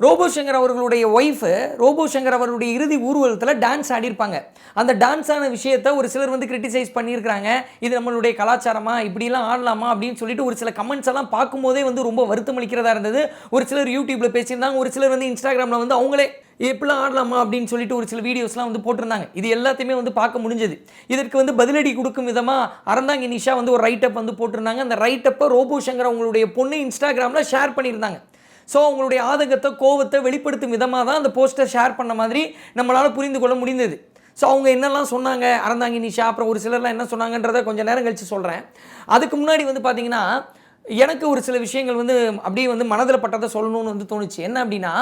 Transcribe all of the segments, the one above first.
Robot Shankar அவர்களுடைய wife robot Shankar அவருடைய இறுதி ஊர்வலத்தில் டான்ஸ் ஆடியிருப்பாங்க. அந்த டான்ஸான விஷயத்தை ஒரு சிலர் வந்து கிரிட்டிசைஸ் பண்ணியிருக்கிறாங்க. இது நம்மளுடைய கலாச்சாரமாக இப்படிலாம் ஆடலாமா? அப்படின்னு சொல்லிட்டு ஒரு சில கமெண்ட்ஸ் எல்லாம் பார்க்கும்போதே வந்து ரொம்ப வருத்தம் அளிக்கிறதா இருந்தது. ஒரு சிலர் யூடியூப்பில் பேசியிருந்தாங்க. ஒரு சிலர் வந்து இன்ஸ்டாகிராமில் வந்து அவங்களே எப்படிலாம் ஆடலாமா? அப்படின்னு சொல்லிட்டு ஒரு சில வீடியோஸ்லாம் வந்து போட்டிருந்தாங்க. இது எல்லாத்தையுமே வந்து பார்க்க முடிஞ்சது. இதற்கு வந்து பதிலடி கொடுக்கும் விதமாக அறந்தாங்க நிஷா வந்து ஒரு ரைட்டப் வந்து போட்டிருந்தாங்க. அந்த ரைட்டப்பை ரோபோ சங்கர் அவங்களுடைய பொண்ணு இன்ஸ்டாகிராமில் ஷேர் பண்ணியிருந்தாங்க. ஸோ அவங்களுடைய ஆதங்கத்தை கோவத்தை வெளிப்படுத்தும் விதமாக தான் அந்த போஸ்டர் ஷேர் பண்ண மாதிரி நம்மளால் புரிந்து கொள்ள முடிந்தது. ஸோ அவங்க என்னெல்லாம் சொன்னாங்க? அறந்தாங்கி நிஷா அப்புறம் ஒரு சிலர்லாம் என்ன சொன்னாங்கன்றதை கொஞ்சம் நேரம் கழித்து சொல்கிறேன் அதுக்கு முன்னாடி வந்து பார்த்தீங்கன்னா எனக்கு ஒரு சில விஷயங்கள் வந்து அப்படியே வந்து மனதில் பட்டதை சொல்லணும்னு வந்து தோணுச்சு. என்ன அப்படின்னா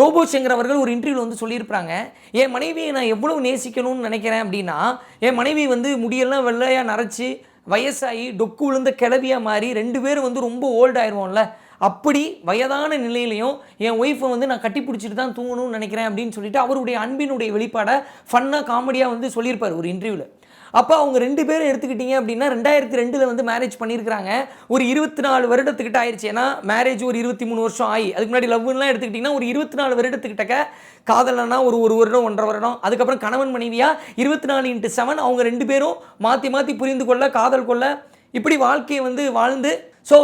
ரோபோ சங்கர் அவர்கள் ஒரு இன்டர்வியூவில் வந்து சொல்லியிருப்பாங்க என் மனைவியை நான் எவ்வளவு நேசிக்கணும்னு நினைக்கிறேன் அப்படின்னா என் மனைவி வந்து முடியெல்லாம் வெள்ளையாக நரைச்சி வயசாகி டொக்கு விழுந்த கிளவியாக மாறி ரெண்டு பேரும் வந்து ரொம்ப ஓல்ட் ஆயிடுவோம்ல அப்படி வயதான நிலையிலையும் என் ஒய்ஃபை வந்து நான் கட்டி பிடிச்சிட்டு தான் தூங்கணும்னு நினைக்கிறேன் அப்படின்னு சொல்லிட்டு அவருடைய அன்பினுடைய வெளிப்பாடை ஃபன்னாக காமெடியாக வந்து சொல்லியிருப்பார் ஒரு இன்டர்வியூவில் அப்போ அவங்க ரெண்டு பேரும் எடுத்துக்கிட்டீங்க அப்படின்னா ரெண்டாயிரத்தி ரெண்டில் வந்து மேரேஜ் பண்ணியிருக்கிறாங்க. ஒரு இருபத்தி நாலு வருடத்துக்கிட்ட ஆயிடுச்சு ஏன்னா மேரேஜ் ஒரு இருபத்தி மூணு வருஷம் ஆகி அதுக்கு முன்னாடி லவ்லாம் எடுத்துக்கிட்டிங்கன்னா ஒரு இருபத்தி நாலு வருடத்துக்கிட்டக்க காதலனா ஒரு ஒரு வருடம் ஒன்றரை வருடம். அதுக்கப்புறம் கணவன் மனைவியாக இருபத்தி நாலு இன்ட்டு செவன் அவங்க ரெண்டு பேரும் மாற்றி மாற்றி புரிந்து கொள்ள காதல் கொள்ள இப்படி வாழ்க்கையை வந்து வாழ்ந்து ஸோ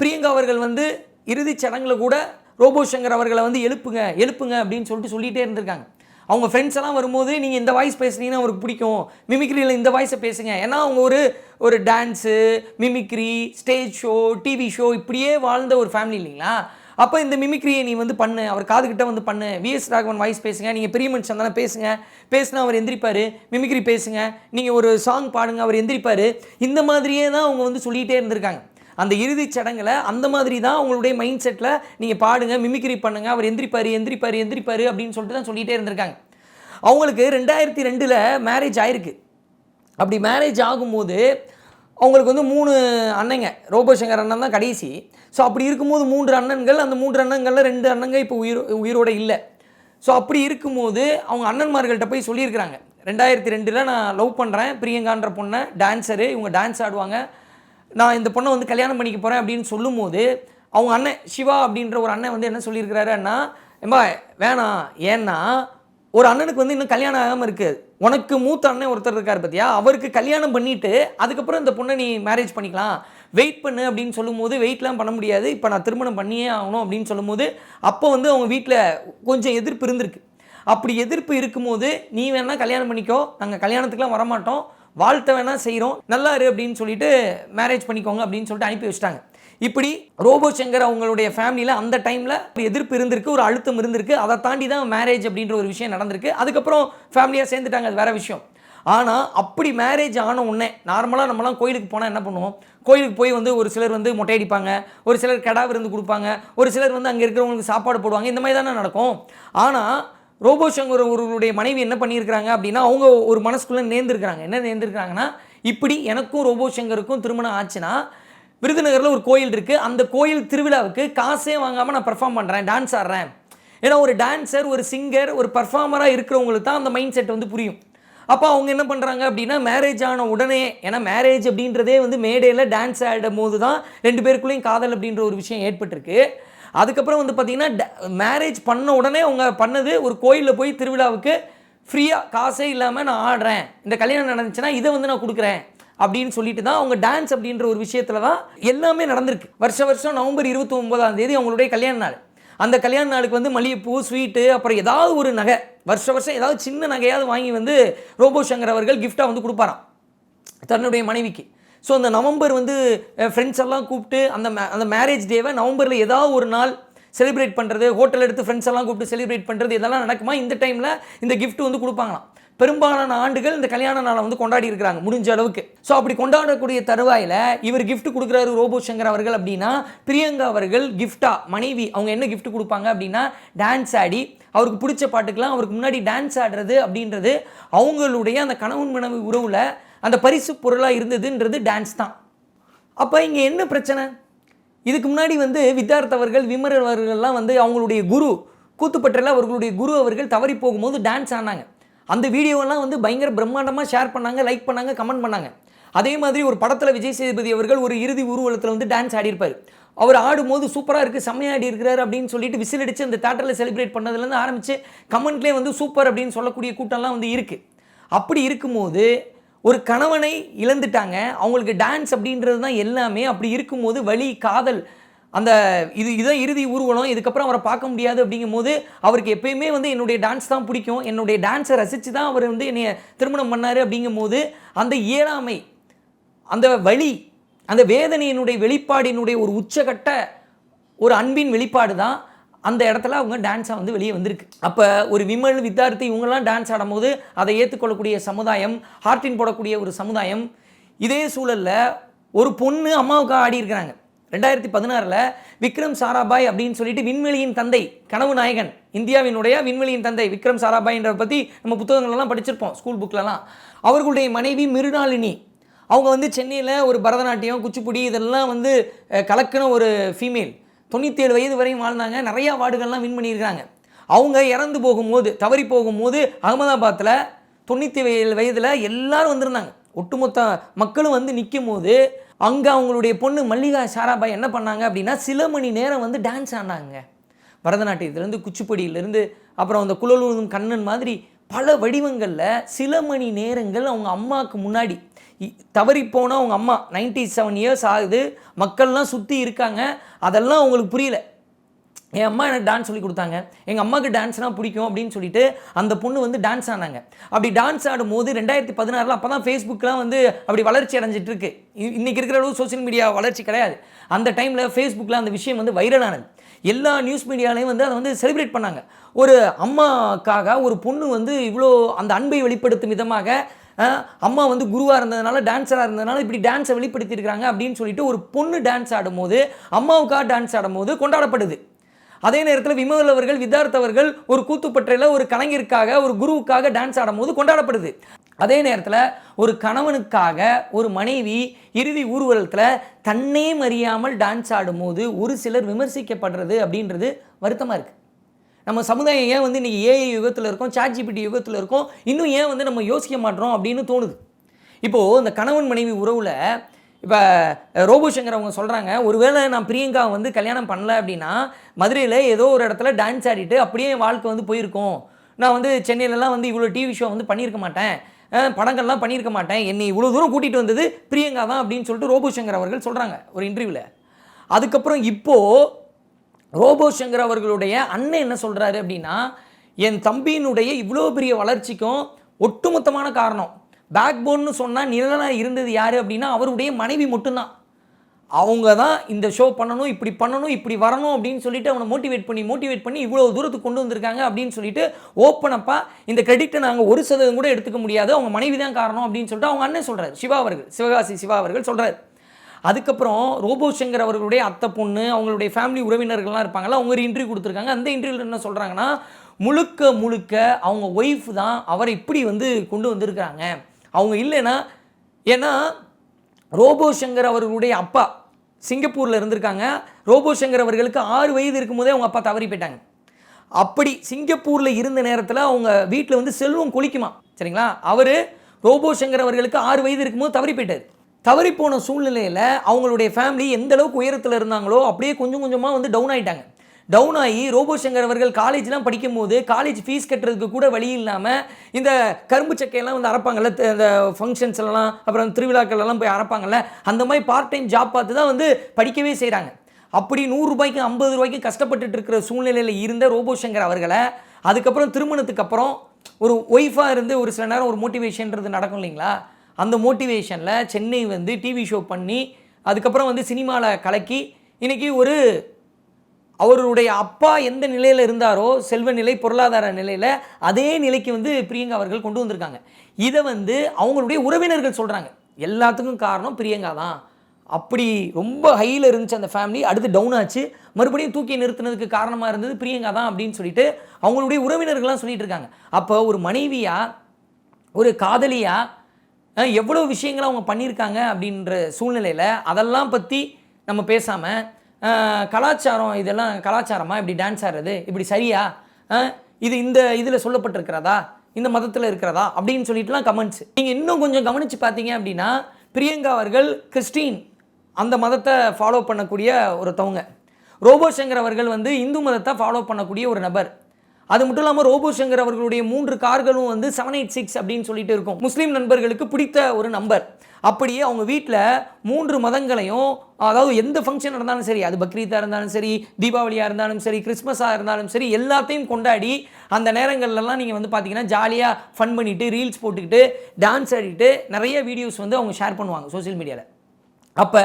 பிரியங்கா அவர்கள் வந்து இறுதிச் சடங்கில் கூட ரோபோ சங்கர் அவர்களை வந்து எழுப்புங்க எழுப்புங்க அப்படின்னு சொல்லிட்டு சொல்லிகிட்டே இருந்திருக்காங்க. அவங்க ஃப்ரெண்ட்ஸ் எல்லாம் வரும்போது நீங்கள் இந்த வாய்ஸ் பேசுனீங்கன்னா அவருக்கு பிடிக்கும். மிமிக்ரியில் இந்த வாய்ஸை பேசுங்க. ஏன்னா அவங்க ஒரு ஒரு dance mimicry stage show TV show இப்படியே வாழ்ந்த ஒரு ஃபேமிலி இல்லைங்களா? அப்போ இந்த மிமிக்ரியை நீ வந்து பண்ணு. அவர் காதுகிட்ட வந்து பண்ணு. விஎஸ் ராகவன் வாய்ஸ் பேசுங்க. நீங்கள் பெரிய மனுஷன் தானே பேசுங்க. பேசுனா அவர் எந்திரிப்பார். மிமிக்ரி பேசுங்க. நீங்கள் ஒரு சாங் பாடுங்க. அவர் எந்திரிப்பார். இந்த மாதிரியே தான் அவங்க வந்து சொல்லிகிட்டே இருந்திருக்காங்க. அந்த இறுதிச் சடங்கில் அந்த மாதிரி தான் அவங்களுடைய மைண்ட் செட்டில் நீங்கள் பாடுங்க மிமிக்ரி பண்ணுங்க அவர் எந்திரிப்பார் எந்திரிப்பார் எந்திரிப்பார் அப்படின்னு சொல்லிட்டு தான் சொல்லிகிட்டே இருந்திருக்காங்க. அவங்களுக்கு ரெண்டாயிரத்தி ரெண்டில் மேரேஜ் ஆயிருக்கு. அப்படி மேரேஜ் ஆகும்போது அவங்களுக்கு வந்து மூணு அண்ணங்க ரோபோசங்கர் அண்ணன் தான் கடைசி. ஸோ அப்படி இருக்கும்போது மூன்று அண்ணன்கள் அந்த மூன்று அண்ணங்களில் ரெண்டு அண்ணங்க இப்போ உயிர் உயிரோட இல்லை. ஸோ அப்படி இருக்கும்போது அவங்க அண்ணன்மார்கள்ட்ட போய் சொல்லியிருக்கிறாங்க. ரெண்டாயிரத்தி ரெண்டில் நான் லவ் பண்ணுறேன் பிரியங்கான்ற பொண்ணை டான்ஸரு இவங்க டான்ஸ் ஆடுவாங்க. நான் இந்த பொண்ணை வந்து கல்யாணம் பண்ணிக்க போகிறேன் அப்படின்னு சொல்லும்போது அவங்க அண்ணன் சிவா அப்படின்ற ஒரு அண்ணன் வந்து என்ன சொல்லியிருக்கிறாரு அண்ணா வேணாம். ஏன்னா ஒரு அண்ணனுக்கு வந்து இன்னும் கல்யாணம் ஆகாமல் இருக்குது உனக்கு மூத்த அண்ணன் ஒருத்தர் இருக்கார் பார்த்தியா அவருக்கு கல்யாணம் பண்ணிவிட்டு அதுக்கப்புறம் இந்த பொண்ணை நீ மேரேஜ் பண்ணிக்கலாம். வெயிட் பண்ணு அப்படின்னு சொல்லும்போது வெயிட்லாம் பண்ண முடியாது. இப்போ நான் திருமணம் பண்ணியே ஆகணும் அப்படின்னு சொல்லும்போது அப்போ வந்து அவங்க வீட்டில் கொஞ்சம் எதிர்ப்பு இருந்திருக்கு. அப்படி எதிர்ப்பு இருக்கும்போது நீ வேணால் கல்யாணம் பண்ணிக்கோ. நாங்கள் கல்யாணத்துக்குலாம் வரமாட்டோம். வாழ்த்த வேணால் செய்கிறோம் நல்லா இரு அப்படின்னு சொல்லிட்டு மேரேஜ் பண்ணிக்கோங்க அப்படின்னு சொல்லிட்டு அனுப்பி வச்சிட்டாங்க. இப்படி ரோபோ சங்கர் அவங்களுடைய ஃபேமிலியில் அந்த டைமில் எதிர்ப்பு இருந்திருக்கு ஒரு அழுத்தம் இருந்திருக்கு. அதை தாண்டி தான் மேரேஜ் அப்படின்ற ஒரு விஷயம் நடந்திருக்கு. அதுக்கப்புறம் ஃபேமிலியாக சேர்ந்துட்டாங்க. அது வேற விஷயம். ஆனால் அப்படி மேரேஜ் ஆன உடனே நார்மலாக நம்மலாம் கோயிலுக்கு போனால் என்ன பண்ணுவோம்? கோயிலுக்கு போய் வந்து ஒரு சிலர் வந்து மொட்டை அடிப்பாங்க. ஒரு சிலர் கடா விருந்து கொடுப்பாங்க. ஒரு சிலர் வந்து அங்கே இருக்கிறவங்களுக்கு சாப்பாடு போடுவாங்க. இந்த மாதிரி தானே நடக்கும். ஆனால் ரோபோ சங்கர் அவர்களுடைய மனைவி என்ன பண்ணியிருக்கிறாங்க அப்படின்னா அவங்க ஒரு மனசுக்குள்ளே நேர்ந்துருக்கிறாங்க. என்ன நேர்ந்துருக்கிறாங்கன்னா இப்படி எனக்கும் ரோபோ சங்கருக்கும் திருமணம் ஆச்சுன்னா விருதுநகரில் ஒரு கோயில் இருக்குது அந்த கோயில் திருவிழாவுக்கு காசே வாங்காமல் நான் பர்ஃபார்ம் பண்ணுறேன் டான்ஸ் ஆடுறேன். ஏன்னா ஒரு டான்ஸர் ஒரு சிங்கர் ஒரு பர்ஃபார்மராக இருக்கிறவங்களுக்கு தான் அந்த மைண்ட் செட் வந்து புரியும். அப்போ அவங்க என்ன பண்ணுறாங்க அப்படின்னா மேரேஜ் ஆன உடனே ஏன்னா மேரேஜ் அப்படின்றதே வந்து மேடையில் டான்ஸ் ஆடும் போது தான் ரெண்டு பேருக்குள்ளேயும் காதல் அப்படின்ற ஒரு விஷயம் ஏற்பட்டிருக்கு. அதுக்கப்புறம் வந்து பார்த்தீங்கன்னா மேரேஜ் பண்ண உடனே அவங்க பண்ணது ஒரு கோயிலில் போய் திருவிழாவுக்கு ஃப்ரீயாக காசே இல்லாமல் நான் ஆடுறேன். இந்த கல்யாணம் நடந்துச்சுன்னா இதை வந்து நான் கொடுக்குறேன் அப்படின்னு சொல்லிட்டு தான் அவங்க டான்ஸ் அப்படின்ற ஒரு விஷயத்தில் தான் எல்லாமே நடந்திருக்கு. வருஷ வருஷம் நவம்பர் இருபத்தி ஒன்பதாம் தேதி அவங்களுடைய கல்யாண நாள். அந்த கல்யாண நாளுக்கு வந்து மல்லிகைப்பூ ஸ்வீட்டு அப்புறம் ஏதாவது ஒரு நகை வருஷ வருஷம் ஏதாவது சின்ன நகையாவது வாங்கி வந்து ரோபோ சங்கர் அவர்கள் கிஃப்டாக வந்து கொடுப்பாராம். தன்னுடைய மனைவிக்கு. ஸோ அந்த நவம்பர் வந்து ஃப்ரெண்ட்ஸ் எல்லாம் கூப்பிட்டு அந்த அந்த மேரேஜ் டேவை நவம்பரில் ஏதாவது ஒரு நாள் செலிப்ரேட் பண்ணுறது ஹோட்டல் எடுத்து ஃப்ரெண்ட்ஸ் எல்லாம் கூப்பிட்டு செலிப்ரேட் பண்ணுறது இதெல்லாம் நடக்குமா? இந்த டைமில் இந்த கிஃப்ட் வந்து கொடுப்பாங்களாம். பெரும்பாலான ஆண்டுகள் இந்த கல்யாண நாளை வந்து கொண்டாடி இருக்கிறாங்க முடிஞ்ச அளவுக்கு. ஸோ அப்படி கொண்டாடக்கூடிய தருவாயில் இவர் கிஃப்ட் கொடுக்குறாரு ரோபோ சங்கர் அவர்கள் அப்படின்னா பிரியங்கா அவர்கள் gift-ஆ மனைவி அவங்க என்ன கிஃப்ட் கொடுப்பாங்க அப்படின்னா டான்ஸ் ஆடி அவருக்கு பிடிச்ச பாட்டுக்கெல்லாம் அவருக்கு முன்னாடி டான்ஸ் ஆடுறது அப்படின்றது அவங்களுடைய அந்த கணவன் மனைவி உறவில் அந்த பரிசு பொருளாக இருந்ததுன்றது டான்ஸ் தான். அப்போ இங்கே என்ன பிரச்சனை? இதுக்கு முன்னாடி வந்து வித்தார்த் அவர்கள் விமர் அவர்கள்லாம் வந்து அவங்களுடைய குரு கூத்துப்பற்றில் அவர்களுடைய குரு அவர்கள் தவறி போகும்போது டான்ஸ் ஆனாங்க. அந்த வீடியோவெல்லாம் வந்து பயங்கர பிரம்மாண்டமாக ஷேர் பண்ணாங்க லைக் பண்ணாங்க கமெண்ட் பண்ணாங்க. அதே மாதிரி ஒரு படத்தில் விஜய் சேதுபதி அவர்கள் ஒரு இறுதி ஊர்வலத்தில் வந்து டான்ஸ் ஆடியிருப்பார். அவர் ஆடும்போது சூப்பராக இருக்குது செம்மையாடி இருக்கிறார் அப்படின்னு சொல்லிட்டு விசில் அடித்து அந்த தேட்டரில் செலிப்ரேட் பண்ணதுலேருந்து ஆரம்பித்து கமெண்ட்லேயே வந்து சூப்பர் அப்படின்னு சொல்லக்கூடிய கூட்டம்லாம் வந்து இருக்குது அப்படி இருக்கும்போது ஒரு கணவனை இழந்துட்டாங்க. அவங்களுக்கு டான்ஸ் அப்படின்றது தான் எல்லாமே. அப்படி இருக்கும்போது வழி காதல் அந்த இது இதான் இறுதி ஊர்வலம். இதுக்கப்புறம் அவரை பார்க்க முடியாது அப்படிங்கும்போது அவருக்கு எப்பயுமே வந்து என்னுடைய டான்ஸ் தான் பிடிக்கும். என்னுடைய டான்ஸை ரசித்து தான் அவர் வந்து என்னை திருமணம் பண்ணார் அப்படிங்கும்போது அந்த இயலாமை அந்த வழி அந்த வேதனையினுடைய வெளிப்பாடினுடைய ஒரு உச்சகட்ட ஒரு அன்பின் வெளிப்பாடு தான். அந்த இடத்துல அவங்க டான்ஸாக வந்து வெளியே வந்திருக்கு. அப்போ ஒரு விமல் வித்தார்த்தி இவங்கெல்லாம் டான்ஸ் ஆடும்போது அதை ஏற்றுக்கொள்ளக்கூடிய சமுதாயம் ஹார்ட்டின் போடக்கூடிய ஒரு சமுதாயம் இதே சூழலில் ஒரு பொண்ணு அம்மாவுக்காக ஆடி இருக்கிறாங்க. ரெண்டாயிரத்தி பதினாறில் விக்ரம் சாராபாய் அப்படின்னு சொல்லிட்டு விண்வெளியின் தந்தை கனவு நாயகன் இந்தியாவினுடைய விண்வெளியின் தந்தை விக்ரம் சாராபாய்ன்றதை பற்றி நம்ம புத்தகங்கள்லாம் படிச்சிருப்போம் ஸ்கூல் புக்கிலலாம் அவர்களுடைய மனைவி மிருணாளினி அவங்க வந்து சென்னையில் ஒரு பரதநாட்டியம் குச்சிப்புடி இதெல்லாம் வந்து கலக்கின ஒரு ஃபீமேல் தொண்ணூற்றேழு வயது வரையும் வாழ்ந்தாங்க. நிறைய அவார்டுகள்லாம் வின் பண்ணியிருக்காங்க. அவங்க இறந்து போகும்போது தவறி போகும்போது அகமதாபாத்தில் தொண்ணூற்றி ஏழு வயதில் எல்லாரும் வந்திருந்தாங்க. ஒட்டுமொத்த மக்களும் வந்து நிற்கும் போது அங்கே அவங்களுடைய பொண்ணு மல்லிகா சாராபாய் என்ன பண்ணாங்க அப்படின்னா சில மணி நேரம் வந்து டான்ஸ் ஆடினாங்க. பரதநாட்டியத்துலேருந்து குச்சிப்புடியிலேருந்து அப்புறம் அந்த குழலூரும் கண்ணன் மாதிரி பல வடிவங்களில் சில மணி நேரங்கள் அவங்க அம்மாவுக்கு முன்னாடி தவறி போனால் அவங்க அம்மா 97 செவன் இயர்ஸ் ஆகுது மக்கள்லாம் சுற்றி இருக்காங்க அதெல்லாம் அவங்களுக்கு புரியல. என் அம்மா எனக்கு டான்ஸ் சொல்லி கொடுத்தாங்க. எங்கள் அம்மாவுக்கு டான்ஸ்னால் பிடிக்கும் அப்படின்னு சொல்லிட்டு அந்த பொண்ணு வந்து டான்ஸ் ஆனாங்க. அப்படி டான்ஸ் ஆடும்போது ரெண்டாயிரத்தி பதினாறில் அப்போ தான் ஃபேஸ்புக்கெலாம் வந்து அப்படி வளர்ச்சி அடைஞ்சிட்டு இருக்கு. இ- இன்னைக்கு இருக்கிற அளவு சோஷியல் மீடியா வளர்ச்சி கிடையாது. அந்த டைமில் ஃபேஸ்புக்கில் அந்த விஷயம் வந்து வைரலானது எல்லா நியூஸ் மீடியாலையும் வந்து அதை வந்து செலிப்ரேட் பண்ணாங்க. ஒரு அம்மாக்காக ஒரு பொண்ணு வந்து இவ்வளோ அந்த அன்பை வெளிப்படுத்தும் விதமாக அம்மா வந்து குருவாக இருந்ததுனால டான்ஸராக இருந்ததுனால இப்படி டான்ஸை வெளிப்படுத்தியிருக்கிறாங்க அப்படின்னு சொல்லிட்டு ஒரு பொண்ணு டான்ஸ் ஆடும்போது அம்மாவுக்காக டான்ஸ் ஆடும்போது கொண்டாடப்படுது. அதே நேரத்தில் விமல் அவர்கள் வித்தார்த் அவர்கள் ஒரு கூத்துப்பற்றையில் ஒரு கலைஞருக்காக ஒரு குருவுக்காக டான்ஸ் ஆடும்போது கொண்டாடப்படுது. அதே நேரத்தில் ஒரு கணவனுக்காக ஒரு மனைவி இறுதி ஊர்வலத்தில் தன்னே அறியாமல் டான்ஸ் ஆடும்போது ஒரு சிலர் விமர்சிக்கப்படுறது அப்படின்றது வருத்தமாக இருக்குது நம்ம சமுதாயம் ஏன் வந்து இன்றைக்கி ஏஐ யுகத்தில் இருக்கோம் சாட்ஜிபிடி யுகத்தில் இருக்கோம் இன்னும் ஏன் வந்து நம்ம யோசிக்க மாட்டோம் அப்படின்னு தோணுது. இப்போது இந்த கணவன் மனைவி உறவில் இப்போ ரோபோ சங்கர் அவங்க சொல்கிறாங்க ஒருவேளை நான் பிரியங்கா வந்து கல்யாணம் பண்ணல அப்படின்னா மதுரையில் ஏதோ ஒரு இடத்துல டான்ஸ் ஆடிட்டு அப்படியே என் வாழ்க்கை வந்து போயிருக்கோம். நான் வந்து சென்னையிலலாம் வந்து இவ்வளோ டிவி ஷோ வந்து பண்ணியிருக்க மாட்டேன். படங்கள்லாம் பண்ணியிருக்க மாட்டேன். என்னை இவ்வளோ தூரம் கூட்டிகிட்டு வந்தது பிரியங்கா தான் அப்படின்னு சொல்லிட்டு ரோபோ சங்கர் அவர்கள் சொல்கிறாங்க ஒரு இன்டர்வியூவில் அதுக்கப்புறம் இப்போது ரோபோ சங்கர் அவர்களுடைய அண்ணன் என்ன சொல்கிறாரு அப்படின்னா என் தம்பியினுடைய இவ்வளோ பெரிய வளர்ச்சிக்கும் ஒட்டுமொத்தமான காரணம். பேக் போன்னு சொன்னால் நிழலாக இருந்தது யார் அப்படின்னா அவருடைய மனைவி மட்டும்தான். அவங்க தான் இந்த ஷோ பண்ணணும் இப்படி பண்ணணும் இப்படி வரணும் அப்படின்னு சொல்லிட்டு அவனை மோட்டிவேட் பண்ணி மோட்டிவேட் பண்ணி இவ்வளோ தூரத்துக்கு கொண்டு வந்திருக்காங்க அப்படின்னு சொல்லிட்டு ஓப்பனப்பா இந்த கிரெடிட்டை நாங்கள் ஒரு சதவீதம் கூட எடுத்துக்க முடியாது. அவங்க மனைவி தான் காரணம் அப்படின்னு சொல்லிட்டு அவங்க அண்ணன் சொல்கிறார் சிவா அவர்கள் சிவகாசி சிவா அவர்கள் சொல்கிறார் அதுக்கப்புறம் ரோபோ சங்கர் அவர்களுடைய அத்தை பொண்ணு அவங்களுடைய ஃபேமிலி உறவினர்கள்லாம் இருப்பாங்கல்ல அவங்க ஒரு இன்டர்வியூ கொடுத்துருக்காங்க. அந்த இன்டர்வியூவில் என்ன சொல்கிறாங்கன்னா முழுக்க முழுக்க அவங்க ஒய்ஃப் தான் அவரை இப்படி வந்து கொண்டு வந்திருக்கிறாங்க. அவங்க இல்லைன்னா ஏன்னா ரோபோ சங்கர் அவர்களுடைய அப்பா சிங்கப்பூரில் இருந்திருக்காங்க. ரோபோ சங்கர் அவர்களுக்கு ஆறு வயது இருக்கும்போதே அவங்க அப்பா தவறி போயிட்டாங்க. அப்படி சிங்கப்பூரில் இருந்த நேரத்தில் அவங்க வீட்டில் வந்து செல்வம் கொளிக்குமா சரிங்களா? அவர் ரோபோ சங்கர் அவர்களுக்கு ஆறு வயது இருக்கும்போது தவறி போயிட்டார். தவறிப்போன சூழ்நிலையில் அவங்களுடைய ஃபேமிலி எந்த அளவுக்கு உயரத்தில் இருந்தாங்களோ அப்படியே கொஞ்சம் கொஞ்சமாக வந்து டவுன் ஆகிட்டாங்க டவுன் ஆகி ரோபோ சங்கர் அவர்கள் காலேஜ்லாம் படிக்கும்போது காலேஜ் ஃபீஸ் கட்டுறதுக்கு கூட வழி இல்லாமல் இந்த கரும்பு சக்கையெல்லாம் வந்து அரைப்பாங்கல்ல இந்த ஃபங்க்ஷன்ஸ்லாம் அப்புறம் திருவிழாக்கள் எல்லாம் போய் அரைப்பாங்கல்ல அந்த மாதிரி பார்ட் டைம் ஜாப் பார்த்து தான் வந்து படிக்கவே செய்கிறாங்க அப்படி நூறுரூபாய்க்கு ஐம்பது ரூபாய்க்கு கஷ்டப்பட்டுட்டு இருக்கிற சூழ்நிலையில் இருந்த ரோபோ சங்கர் அவர்களை அதுக்கப்புறம் திருமணத்துக்கு அப்புறம் ஒரு ஒய்ஃபாக இருந்து ஒரு சில நேரம் ஒரு மோட்டிவேஷன்றது நடக்கும் இல்லைங்களா? அந்த மோட்டிவேஷனில் சென்னை வந்து டிவி ஷோ பண்ணி அதுக்கப்புறம் வந்து சினிமாவில் கலக்கி இன்றைக்கி ஒரு அவருடைய அப்பா எந்த நிலையில் இருந்தாரோ செல்வ நிலை பொருளாதார நிலையில் அதே நிலைக்கு வந்து பிரியங்கா அவர்கள் கொண்டு வந்திருக்காங்க. இதை வந்து அவங்களுடைய உறவினர்கள் சொல்கிறாங்க எல்லாத்துக்கும் காரணம் பிரியங்கா தான். அப்படி ரொம்ப ஹையில் இருந்துச்சு அந்த ஃபேமிலி அடுத்து டவுன் ஆச்சு. மறுபடியும் தூக்கி நிறுத்தினதுக்கு காரணமாக இருந்தது பிரியங்கா தான் அப்படின்னு சொல்லிட்டு அவங்களுடைய உறவினர்கள்லாம் சொல்லிட்டு இருக்காங்க. அப்போ ஒரு மனைவியாக ஒரு காதலியாக எவ்வளோ விஷயங்களை அவங்க பண்ணியிருக்காங்க அப்படின்ற சூழ்நிலையில் அதெல்லாம் பற்றி நம்ம பேசாமல் கலாச்சாரம் இதெல்லாம் கலாச்சாரமாக இப்படி டான்ஸ் ஆடுறது இப்படி சரியா? இது இந்த இதில் சொல்லப்பட்டிருக்கிறதா? இந்த மதத்தில் இருக்கிறதா? அப்படின்னு சொல்லிட்டுலாம் கமெண்ட்ஸ் நீங்கள் இன்னும் கொஞ்சம் கவனித்து பார்த்தீங்க அப்படின்னா பிரியங்கா அவர்கள் கிறிஸ்டின் அந்த மதத்தை ஃபாலோ பண்ணக்கூடிய ஒருத்தவங்க. ரோபோ சங்கர் அவர்கள் வந்து இந்து மதத்தை ஃபாலோ பண்ணக்கூடிய ஒரு நபர். அது மட்டும் இல்லாமல் ரோபோ சங்கர் அவர்களுடைய மூன்று கார்களும் வந்து செவன் எயிட் சிக்ஸ் அப்படின்னு சொல்லிட்டு இருக்கும். முஸ்லீம் நண்பர்களுக்கு பிடித்த ஒரு நம்பர். அப்படியே அவங்க வீட்டில் மூன்று மதங்களையும் அதாவது எந்த ஃபங்க்ஷன் இருந்தாலும் சரி அது பக்ரீத்தாக இருந்தாலும் சரி தீபாவளியாக இருந்தாலும் சரி கிறிஸ்மஸாக இருந்தாலும் சரி எல்லாத்தையும் கொண்டாடி அந்த நேரங்கள்லாம் நீங்கள் வந்து பார்த்தீங்கன்னா ஜாலியாக ஃபன் பண்ணிட்டு ரீல்ஸ் போட்டுக்கிட்டு டான்ஸ் ஆடிட்டு நிறைய வீடியோஸ் வந்து அவங்க ஷேர் பண்ணுவாங்க சோஷியல் மீடியாவில் அப்போ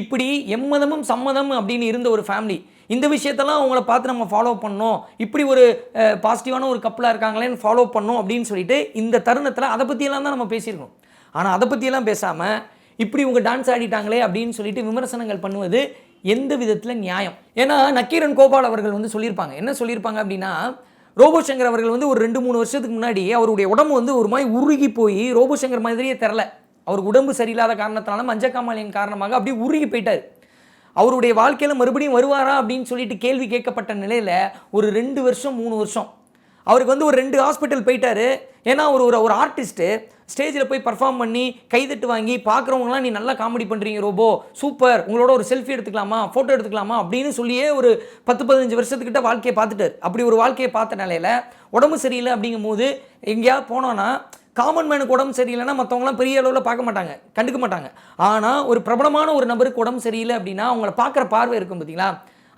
இப்படி எம்மதமும் சம்மதம் அப்படின்னு இருந்த ஒரு ஃபேமிலி இந்த விஷயத்தெல்லாம் அவங்கள பார்த்து நம்ம ஃபாலோ பண்ணோம் இப்படி ஒரு பாசிட்டிவான ஒரு கப்பலாக இருக்காங்களேன்னு ஃபாலோ பண்ணோம் அப்படின்னு சொல்லிட்டு இந்த தருணத்தில் அதை பற்றியெல்லாம் தான் நம்ம பேசியிருக்கோம். ஆனால் அதை பற்றியெல்லாம் பேசாமல் இப்படி இவங்க டான்ஸ் ஆடிட்டாங்களே அப்படின்னு சொல்லிட்டு விமர்சனங்கள் பண்ணுவது எந்த விதத்தில் நியாயம்? ஏன்னா நக்கீரன் கோபால் அவர்கள் வந்து சொல்லியிருப்பாங்க. என்ன சொல்லியிருப்பாங்க அப்படின்னா ரோபோ சங்கர் அவர்கள் வந்து ஒரு ரெண்டு மூணு வருஷத்துக்கு முன்னாடி அவருடைய உடம்பு வந்து ஒரு மாதிரி உருகி போய் ரோபோ சங்கர் மாதிரியே தெரில அவருக்கு உடம்பு சரியில்லாத காரணத்தினால மஞ்சக்காமாலியின் காரணமாக அப்படியே உருகி போயிட்டார். அவருடைய வாழ்க்கையில் மறுபடியும் வருவாரா அப்படின்னு சொல்லிட்டு கேள்வி கேட்கப்பட்ட நிலையில் ஒரு ரெண்டு வருஷம் மூணு வருஷம். அவருக்கு வந்து ஒரு ரெண்டு ஹாஸ்பிட்டல் போயிட்டாரு. ஏன்னா அவர் ஒரு ஒரு ஆர்டிஸ்ட்டு ஸ்டேஜில் போய் பர்ஃபார்ம் பண்ணி கைதட்டு வாங்கி பார்க்குறவங்களாம் நீ நல்லா காமெடி பண்ணுறீங்க ரோபோ. சூப்பர் உங்களோட ஒரு செல்ஃபி எடுத்துக்கலாமா? ஃபோட்டோ எடுத்துக்கலாமா? அப்படின்னு சொல்லியே ஒரு பத்து பதினஞ்சு வருஷத்துக்கிட்ட வாழ்க்கையை பார்த்துட்டார். அப்படி ஒரு வாழ்க்கையை பார்த்த நிலையில் உடம்பு சரியில்லை அப்படிங்கும் போது எங்கேயாவது போனோன்னா காமன் மேனுக்கு உடம்பு சரியில்லைன்னா மற்றவங்களாம் பெரிய அளவில் பார்க்க மாட்டாங்க கண்டுக்க மாட்டாங்க. ஆனால் ஒரு பிரபலமான ஒரு நபருக்கு உடம்பு சரியில்லை அப்படின்னா அவங்கள பார்க்குற பார்வை இருக்கும் பார்த்தீங்களா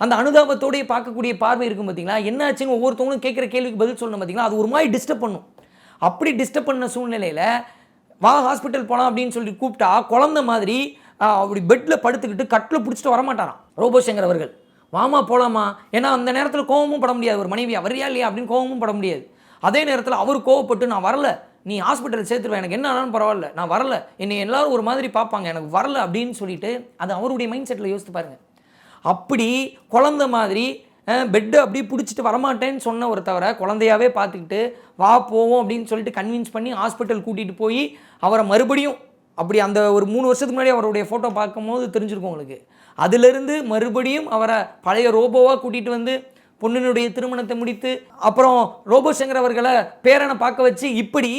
அந்த அனுதாபத்தோடய பார்க்கக்கூடிய பார்வை இருக்கும் பார்த்தீங்களா என்னாச்சுன்னு ஒவ்வொருத்தவங்களும் கேட்குற கேள்விக்கு பதில் சொல்லணும் பார்த்தீங்களா அது ஒரு மாதிரி டிஸ்டர்ப் பண்ணும். அப்படி டிஸ்டர்ப் பண்ண சூழ்நிலையில் வா ஹாஸ்பிட்டல் போகலாம் அப்படின்னு சொல்லி கூப்பிட்டா குழந்த மாதிரி அப்படி பெட்டில் படுத்துக்கிட்டு கட்டில் பிடிச்சிட்டு வரமாட்டாராம் ரோபோ சங்கர் அவர்கள். வாமா போகலாமா ஏன்னா அந்த நேரத்தில் கோவமும் பட முடியாது. ஒரு மனைவி வரியா இல்லையா அப்படின்னு கோவமும் பட முடியாது. அதே நேரத்தில் அவர் கோவப்பட்டு நான் வரல. நீ ஹாஸ்பிட்டல் சேர்த்துருவேன் எனக்கு என்ன ஆனாலும் பரவாயில்ல. நான் வரல. என்னை எல்லாரும் ஒரு மாதிரி பார்ப்பாங்க. எனக்கு வரல அப்படின்னு சொல்லிட்டு அது அவருடைய மைண்ட் செட்டில் யோசித்து பாருங்க. அப்படி குழந்த மாதிரி பெட்டு அப்படியே பிடிச்சிட்டு வரமாட்டேன்னு சொன்ன ஒரு தவிர குழந்தையாவே பார்த்துக்கிட்டு வா போவோம் அப்படின்னு சொல்லிட்டு கன்வின்ஸ் பண்ணி ஹாஸ்பிட்டல் கூட்டிகிட்டு போய் அவரை மறுபடியும் அப்படி அந்த ஒரு மூணு வருஷத்துக்கு முன்னாடி அவருடைய ஃபோட்டோ பார்க்கும்போது தெரிஞ்சிருக்கும் உங்களுக்கு. அதிலிருந்து மறுபடியும் அவரை பழைய ரோபோவாக கூட்டிகிட்டு வந்து பொண்ணினுடைய திருமணத்தை முடித்து அப்புறம் ரோபோ சங்கர் அவர்களை பேரனை பார்க்க வச்சு இப்படி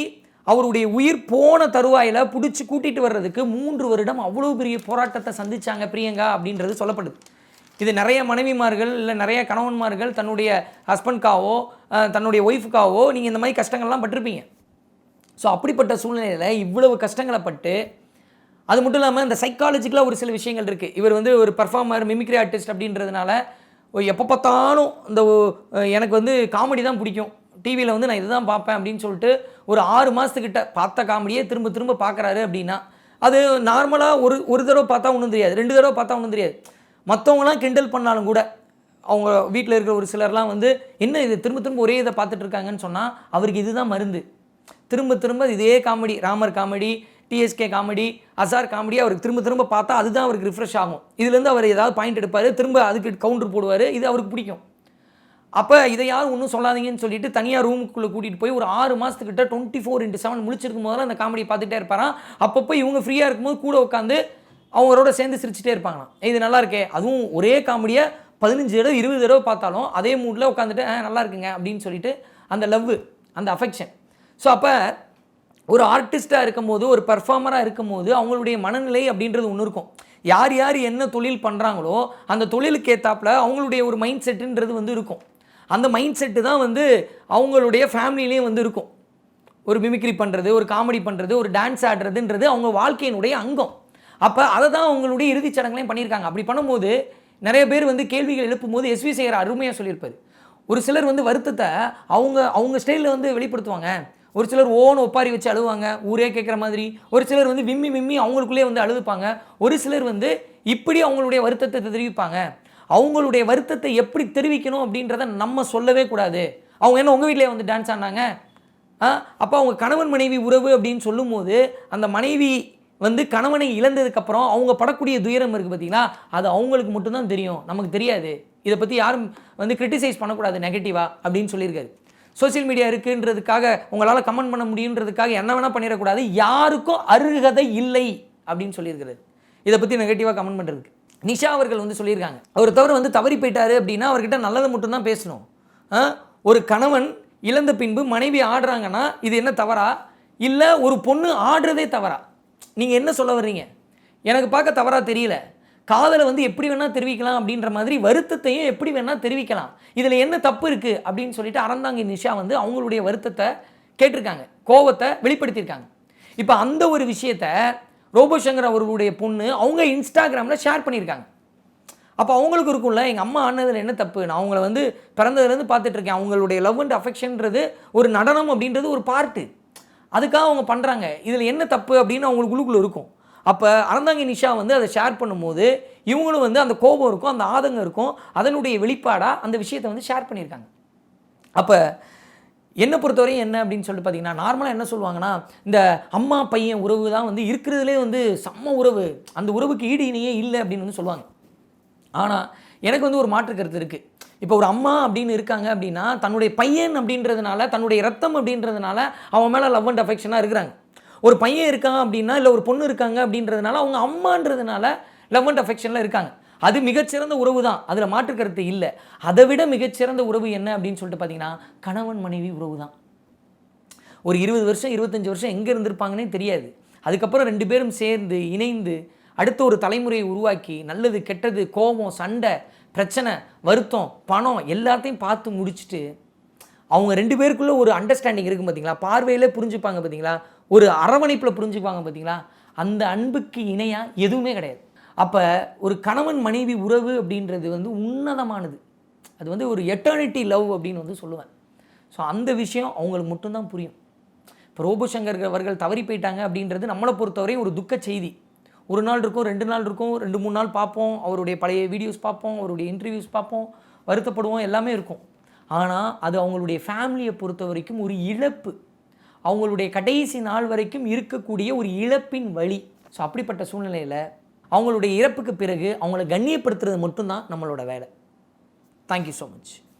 அவருடைய உயிர் போன தருவாயில் பிடிச்சி கூட்டிட்டு வர்றதுக்கு மூன்று வருடம் அவ்வளோ பெரிய போராட்டத்தை சந்திச்சாங்க பிரியங்கா அப்படின்றது சொல்லப்படுது. இது நிறைய மனைவிமார்கள் இல்லை நிறைய கணவன்மார்கள் தன்னுடைய ஹஸ்பண்ட்காவோ தன்னுடைய ஒய்ஃபுக்காவோ நீங்கள் இந்த மாதிரி கஷ்டங்கள்லாம் பட்டிருப்பீங்க. ஸோ அப்படிப்பட்ட சூழ்நிலையில் இவ்வளவு கஷ்டங்களை பட்டு அது மட்டும் இல்லாமல் இந்த சைக்காலஜிக்கலாக ஒரு சில விஷயங்கள் இருக்குது இவர் வந்து ஒரு பர்ஃபார்மர் மிமிக்ரி ஆர்டிஸ்ட் அப்படின்றதுனால எப்போ பார்த்தாலும் இந்த ஒ- எனக்கு வந்து காமெடி தான் பிடிக்கும். டிவியில் வந்து நான் இதுதான் பார்ப்பேன் அப்படின்னு சொல்லிட்டு ஒரு ஆறு மாதத்துக்கிட்ட பார்த்த காமெடியே திரும்ப திரும்ப பார்க்குறாரு அப்படின்னா அது நார்மலாக ஒரு ஒரு தடவை பார்த்தா ஒன்றும் தெரியாது. ரெண்டு தடவை பார்த்தா ஒன்றும் தெரியாது. மற்றவங்களாம் கிண்டல் பண்ணாலும் கூட அவங்க வீட்டில் இருக்கிற ஒரு சிலர்லாம் வந்து என்ன இது? திரும்ப திரும்ப ஒரே இதை பார்த்துட்ருக்காங்கன்னு சொன்னால் அவருக்கு இதுதான் மருந்து. திரும்ப திரும்ப இதே comedy Ramar comedy TSK comedy Azhar comedy அவருக்கு திரும்ப திரும்ப பார்த்தா அதுதான் அவருக்கு ரிஃப்ரெஷ் ஆகும். இதுலேருந்து அவர் ஏதாவது பாயிண்ட் எடுப்பார் திரும்ப அதுக்கு கவுண்டர் போடுவார் இது அவருக்கு பிடிக்கும். அப்போ இதை யாரும் ஒன்றும் சொல்லாதீங்கன்னு சொல்லிட்டு தனியாக ரூமுக்குள்ளே கூட்டிகிட்டு போய் ஒரு ஆறு மாதத்துக்கிட்ட டுவெண்ட்டி ஃபோர் இன்ட்டு செவன் முடிச்சிருக்கும் போதெல்லாம் அந்த காமெடி பார்த்துட்டே இருப்பாராம். அப்பப்போ இவங்க ஃப்ரீயாக இருக்கும்போது கூட உட்காந்து அவங்களோட சேர்ந்து சிரிச்சிட்டே இருப்பாங்களாம். இது நல்லா இருக்கே. அதுவும் ஒரே காமெடியை பதினஞ்சு தடவை இருபது தடவை பார்த்தாலும் அதே மூடில் உட்காந்துட்டு நல்லா இருக்குங்க. அப்படின்னு சொல்லிட்டு அந்த லவ் அந்த அஃபெக்ஷன் ஸோ அப்போ ஒரு ஆர்டிஸ்ட்டாக இருக்கும்போது ஒரு பர்ஃபார்மராக இருக்கும்போது அவங்களுடைய மனநிலை அப்படின்றது ஒன்று இருக்கும். யார் யார் என்ன தொழில் பண்ணுறாங்களோ அந்த தொழிலுக்கு ஏற்றாப்புல அவங்களுடைய ஒரு மைண்ட் செட்டுன்றது வந்து இருக்கும். அந்த மைண்ட் செட்டு தான் வந்து அவங்களுடைய ஃபேமிலிலேயும் வந்து இருக்கும். ஒரு மிமிக்ரி பண்ணுறது ஒரு காமெடி பண்ணுறது ஒரு டான்ஸ் ஆடுறதுன்றது அவங்க வாழ்க்கையினுடைய அங்கம். அப்போ அதை தான் அவங்களுடைய இறுதிச் சடங்குலையும் பண்ணியிருக்காங்க. அப்படி பண்ணும்போது நிறைய பேர் வந்து கேள்விகள் எழுப்பும்போது எஸ்வி சேகர் அருமையாக சொல்லியிருப்பது ஒரு சிலர் வந்து வருத்தத்தை அவங்க அவங்க ஸ்டைலில் வந்து வெளிப்படுத்துவாங்க. ஒரு சிலர் ஓன் ஒப்பாரி வச்சு அழுவாங்க ஊரே கேட்குற மாதிரி. ஒரு சிலர் வந்து விம்மி விம்மி அவங்களுக்குள்ளே வந்து அழுதுப்பாங்க. ஒரு சிலர் வந்து இப்படி அவங்களுடைய வருத்தத்தை தெரிவிப்பாங்க. அவங்களுடைய வருத்தத்தை எப்படி தெரிவிக்கணும் அப்படின்றத நம்ம சொல்லவே கூடாது. அவங்க என்ன உங்கள் வீட்டிலே வந்து டான்ஸ் ஆடினாங்க? ஆ அப்போ அவங்க கணவன் மனைவி உறவு அப்படின்னு சொல்லும்போது அந்த மனைவி வந்து கணவனை இழந்ததுக்கப்புறம் அவங்க படக்கூடிய துயரம் இருக்குது பார்த்தீங்களா அது அவங்களுக்கு மட்டும்தான் தெரியும். நமக்கு தெரியாது. இதை பற்றி யாரும் வந்து கிரிட்டிசைஸ் பண்ணக்கூடாது நெகட்டிவாக அப்படின்னு சொல்லியிருக்காரு. சோஷியல் மீடியா இருக்குன்றதுக்காக உங்களால் கமெண்ட் பண்ண முடியுன்றதுக்காக என்ன வேணால் பண்ணிடக்கூடாது. யாருக்கும் அருகதை இல்லை அப்படின்னு சொல்லியிருக்கிறது. இதை பற்றி நெகட்டிவாக கமெண்ட் பண்ணுறதுக்கு நிஷா அவர்கள் வந்து சொல்லியிருக்காங்க. அவர் தவிர வந்து தவறி போயிட்டாரு அப்படின்னா அவர்கிட்ட நல்லதை மட்டும்தான் பேசணும். ஆ? ஒரு கணவன் இழந்த பின்பு மனைவி ஆடுறாங்கன்னா இது என்ன தவறா? இல்லை ஒரு பொண்ணு ஆடுறதே தவறா? நீங்கள் என்ன சொல்ல வர்றீங்க? எனக்கு பார்க்க தவறாக தெரியல. காதலை வந்து எப்படி வேணால் தெரிவிக்கலாம் அப்படின்ற மாதிரி வருத்தத்தையும் எப்படி வேணால் தெரிவிக்கலாம். இதில் என்ன தப்பு இருக்குது அப்படின்னு சொல்லிட்டு அறந்தாங்கி நிஷா வந்து அவங்களுடைய வருத்தத்தை கேட்டிருக்காங்க. கோவத்தை வெளிப்படுத்தியிருக்காங்க. இப்போ அந்த ஒரு விஷயத்த ரோபோசங்கர் அவர்களுடைய பொண்ணு அவங்க இன்ஸ்டாகிராமில் ஷேர் பண்ணியிருக்காங்க. அப்போ அவங்களுக்கு இருக்கும்ல எங்கள் அம்மா ஆனதில் என்ன தப்பு? நான் அவங்கள வந்து பிறந்ததுலேருந்து பார்த்துட்டு இருக்கேன். அவங்களுடைய லவ் அண்ட் அஃபெக்ஷன்றது ஒரு நடனம் அப்படின்றது ஒரு பார்ட்டு அதுக்காக அவங்க பண்ணுறாங்க இதில் என்ன தப்பு அப்படின்னு அவங்களுக்கு உள்ளுக்குள்ள இருக்கும். அப்போ அறந்தாங்கி நிஷா வந்து அதை ஷேர் பண்ணும்போது இவங்களும் வந்து அந்த கோபம் இருக்கும் அந்த ஆதங்கம் இருக்கும் அதனுடைய வெளிப்பாடாக அந்த விஷயத்தை வந்து ஷேர் பண்ணியிருக்காங்க. அப்போ என்னை பொறுத்தவரையும் என்ன அப்படின்னு சொல்லிட்டு பார்த்தீங்கன்னா நார்மலாக என்ன சொல்லுவாங்கன்னா இந்த அம்மா பையன் உறவு தான் வந்து இருக்கிறதுலே வந்து செம்ம உறவு அந்த உறவுக்கு ஈடு இணையே இல்லை அப்படின்னு வந்து சொல்லுவாங்க. ஆனால் எனக்கு வந்து ஒரு மாற்று கருத்து இருக்குது இப்போ ஒரு அம்மா அப்படின்னு இருக்காங்க அப்படின்னா தன்னுடைய பையன் அப்படின்றதுனால தன்னுடைய ரத்தம் அப்படின்றதுனால அவன் மேலே லவ் அண்ட் அஃபெக்ஷனாக இருக்கிறாங்க. ஒரு பையன் இருக்கான் அப்படின்னா இல்லை ஒரு பொண்ணு இருக்காங்க அப்படின்றதுனால அவங்க அம்மான்றதுனால லவ் அண்ட் அஃபெக்ஷனில் இருக்காங்க. அது மிகச்சிறந்த உறவு தான். அதில் மாற்று கருத்து இல்லை. அதை விட மிகச்சிறந்த உறவு என்ன அப்படின்னு சொல்லிட்டு பார்த்தீங்கன்னா கணவன் மனைவி உறவு தான். ஒரு இருபது வருஷம் இருபத்தஞ்சி வருஷம் எங்கே இருந்திருப்பாங்கன்னே தெரியாது. அதுக்கப்புறம் ரெண்டு பேரும் சேர்ந்து இணைந்து அடுத்த ஒரு தலைமுறையை உருவாக்கி நல்லது கெட்டது கோபம் சண்டை பிரச்சனை வருத்தம் பணம் எல்லாத்தையும் பார்த்து முடிச்சுட்டு அவங்க ரெண்டு பேருக்குள்ளே ஒரு அண்டர்ஸ்டாண்டிங் இருக்கும் பார்த்தீங்களா பார்வையிலே புரிஞ்சுப்பாங்க பார்த்தீங்களா ஒரு அரவணைப்பில் புரிஞ்சுக்குவாங்க பார்த்தீங்களா அந்த அன்புக்கு இணையாக எதுவுமே கிடையாது. அப்போ ஒரு கணவன் மனைவி உறவு அப்படின்றது வந்து உன்னதமானது. அது வந்து ஒரு எட்டர்னிட்டி லவ் அப்படின்னு வந்து சொல்லுவேன். ஸோ அந்த விஷயம் அவங்களுக்கு மட்டும்தான் புரியும். இப்போ ரோபோசங்கர் அவர்கள் தவறி போயிட்டாங்க அப்படின்றது நம்மளை பொறுத்தவரையும் ஒரு துக்க செய்தி. ஒரு நாள் இருக்கும் ரெண்டு நாள் இருக்கும் ரெண்டு மூணு நாள் பார்ப்போம் அவருடைய பழைய வீடியோஸ் பார்ப்போம் அவருடைய இன்டர்வியூஸ் பார்ப்போம் வருத்தப்படுவோம் எல்லாமே இருக்கும். ஆனால் அது அவங்களுடைய ஃபேமிலியை பொறுத்த வரைக்கும் ஒரு இழப்பு. அவங்களுடைய கடைசி நாள் வரைக்கும் இருக்கக்கூடிய ஒரு இழப்பின் வழி. ஸோ அப்படிப்பட்ட சூழ்நிலையில் அவங்களுடைய இறப்புக்கு பிறகு அவங்கள கண்ணியப்படுத்துறது மட்டும்தான் நம்மளோட வேலை. Thank you so much